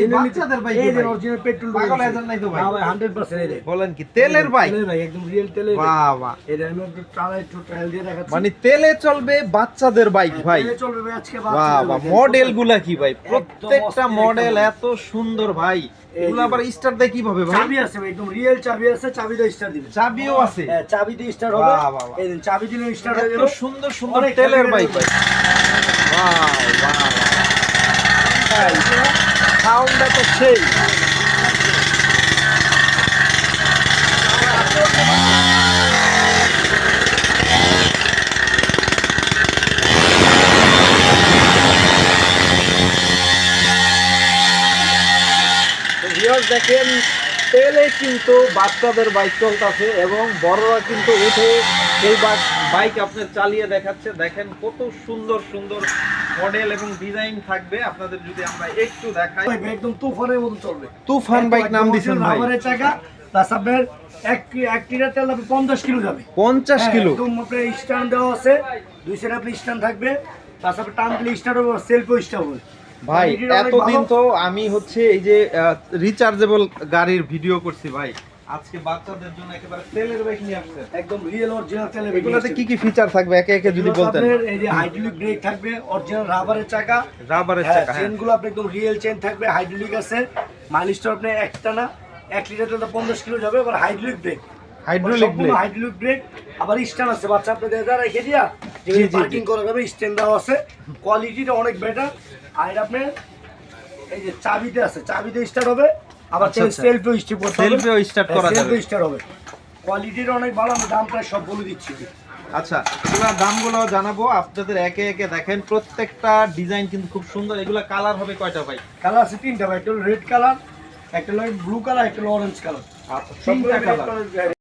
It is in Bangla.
এই বাচ্চাদের বাইক এই ভাই। অরিজিনাল পেট্রোল পাগল হয়ে নাই তো ভাই? ভাই 100% এই বলেন কি তেলের বাইক তেলের ভাই একদম রিয়েল তেলের বাহ বাহ। এটা আমি একটু ট্রায়াল একটু ট্রায়াল দিয়ে দেখাচ্ছি। মানে তেলে চলবে বাচ্চাদের বাইক ভাই। তেলে চলবে ভাই আজকে বাহ বাহ মডেলগুলা কি ভাই? প্রত্যেকটা মডেল এত সুন্দর ভাই। এগুলো আবার স্টার্ট দেয় কীভাবে ভাই? চাবি আছে ভাই একদম রিয়েল চাবি আছে চাবি দিয়ে স্টার্ট দিবে। চাবিও আছে। হ্যাঁ চাবি দিয়ে স্টার্ট হবে। এই দিন চাবি দিলে হয়ে সুন্দর সুন্দর তেলের বাইক ভাই। বাহ বাহ। সাউন্ডটা তো সেই দেখেন তেলে কিন্তু বাচ্চাদের বাইক চলতেছে এবং বড়রা কিন্তু উঠে সেই বাইক আপনি চালিয়ে দেখাচ্ছে। দেখেন কত সুন্দর সুন্দর মডেল এবং ডিজাইন থাকবে। আপনাদের যদি আমরা একটু দেখাই। ভাই, একদম তুফানের মতো চলবে। তুফান বাইক নাম দিছেন ভাই। রাবারের চাকা প্লাস আপনার এক এক লিটার তেল আপনি পঞ্চাশ কিলো যাবে। পঞ্চাশ হ্যাঁ, কিলো? একদম আপনার স্ট্যান্ড দেওয়া আছে। দুই সাইড আপনি স্ট্যান্ড থাকবে। প্লাস আপনি টান দিলে স্টার্ট হবে সেলফও স্টার্ট হবে ভাই এতদিন তো আমি হচ্ছে এই যে রিচার্জেবল গাড়ির ভিডিও করছি ভাই। আজকে বাচ্চাদের জন্য একেবারে তেলের বাইক নিয়ে আসছে। একদম রিয়েল অরিজিনাল তেলে এগুলোতে কি কি ফিচার থাকবে? একে একে যদি বলতেন। এই যে হাইড্রোলিক ব্রেক থাকবে অরিজিনাল রাবারের চাকা। রাবারের হ্যাঁ চাকা হ্যাঁ। চেনগুলো আপনি একদম রিয়েল চেন থাকবে হাইড্রোলিক আছে। মাইলেজটা আপনি একটা না এক লিটার তেলটা পঞ্চাশ কিলো যাবে আবার hydraulic brake hydraulic blade hydraulic brake আবার স্ট্যান্ড আছে। বাচ্চা আপনি দেওয়া রেখে দিয়া জি, পার্কিং করা যাবে স্ট্যান্ড দেওয়া আছে। কোয়ালিটিটা অনেক বেটার আর এটা আপনার এই যে চাবিতে আছে চাবিতে স্টার্ট হবে আবার আচ্ছা, আচ্ছা। সেলফে স্টার্ট করতে সেলফেও স্টার্ট করা যাবে। সেলফে স্টার্ট হবে। কোয়ালিটিটা অনেক ভালো আমি দাম প্রায় সব বলে দিচ্ছি। আচ্ছা এগুলা দামগুলো জানাব আপনাদের একে একে দেখেন প্রত্যেকটা ডিজাইন কিন্তু খুব সুন্দর। এগুলা কালার হবে কয়টা ভাই? কালার আছে তিনটা ভাই একটা হলো রেড কালার একটা হলো ব্লু কালার একটা হলো অরেঞ্জ কালার আচ্ছা সবগুলা কালার